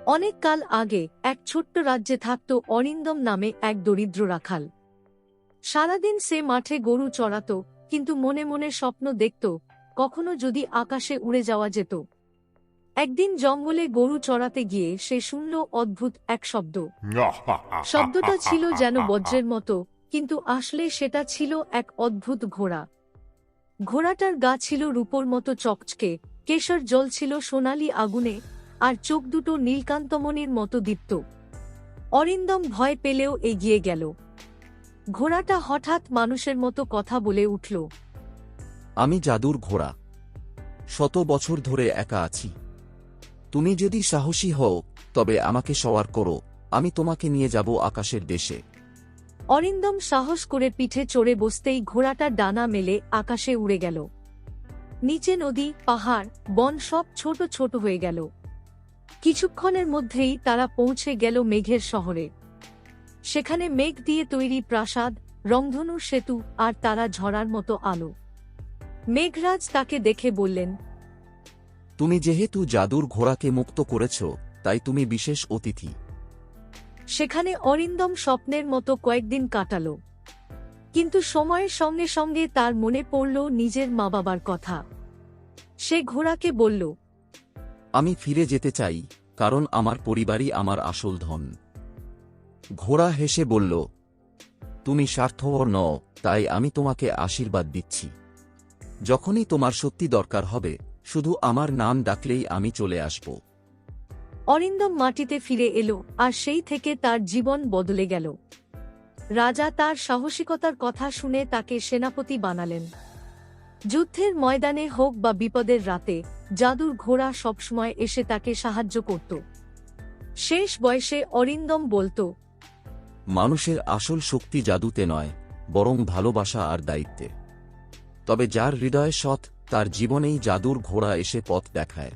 অনেক কাল আগে এক ছোট্ট রাজ্যে থাকত অরিন্দম নামে এক দরিদ্র রাখাল। সারাদিন সে মাঠে গরু চড়াত কিন্তু মনে মনে স্বপ্ন দেখত কখনো যদি আকাশে উড়ে যাওয়া যেত। একদিন জঙ্গলে গরু চড়াতে গিয়ে সে শুনল অদ্ভুত এক শব্দ। শব্দটা ছিল যেন বজ্রের মতো কিন্তু আসলে সেটা ছিল এক অদ্ভুত ঘোড়া। ঘোড়াটার গা ছিল রূপোর মতো চকচকে কেশর জল ছিল সোনালি আগুনে আর চোখ দুটো নীলকান্তমণির মতো দীপ্ত। অরিন্দম ভয় পেলেও এগিয়ে গেল। ঘোড়াটা হঠাৎ মানুষের মতো কথা বলে উঠল আমি জাদুর ঘোড়া। শত বছর ধরে একা আছি। তুমি যদি সাহসী হও তবে আমাকে সওয়ার করো। আমি তোমাকে নিয়ে যাব আকাশের দেশে। অরিন্দম সাহস করে পিঠে চড়ে বসতেই ঘোড়াটা ডানা মেলে আকাশে উড়ে গেল। নিচে নদী পাহাড় বন সব ছোট ছোট হয়ে গেল। কিছুক্ষণের মধ্যেই তারা পৌঁছে গেল মেঘের শহরে। সেখানে মেঘ দিয়ে তৈরি প্রাসাদ রংধনুর সেতু আর তারা ঝরার মতো আলো। মেঘরাজ তাকে দেখে বললেন তুমি যেহেতু জাদুর ঘোড়াকে মুক্ত করেছ তাই তুমি বিশেষ অতিথি। সেখানে অরিন্দম স্বপ্নের মতো কয়েকদিন কাটাল। কিন্তু সময়ের সঙ্গে সঙ্গে তার মনে পড়ল নিজের মা বাবার কথা। সে ঘোড়াকে বলল আমি ফিরে যেতে চাই, কারণ আমার পরিবারই আমার আসল ধন। ঘোড়া হেসে বলল, তুমি স্বার্থপর নও, তাই আমি তোমাকে আশীর্বাদ দিচ্ছি। যখনই তোমার সত্যি দরকার হবে, শুধু আমার নাম ডাকলেই আমি চলে আসব। অরিন্দম মাটিতে ফিরে এলো, আর সেই থেকে তার জীবন বদলে গেল। রাজা তার সাহসিকতার কথা শুনে তাকে সেনাপতি বানালেন। যুদ্ধের ময়দানে হোক বা বিপদের রাতে, জাদুর ঘোড়া সবসময় এসে তাকে সাহায্য করত। শেষ বয়সে অরিন্দম বলতো, মানুষের আসল শক্তি জাদুতে নয়, বরং ভালোবাসা আর দায়িত্বে। তবে যার হৃদয় সৎ, তার জীবনেই জাদুর ঘোড়া এসে পথ দেখায়।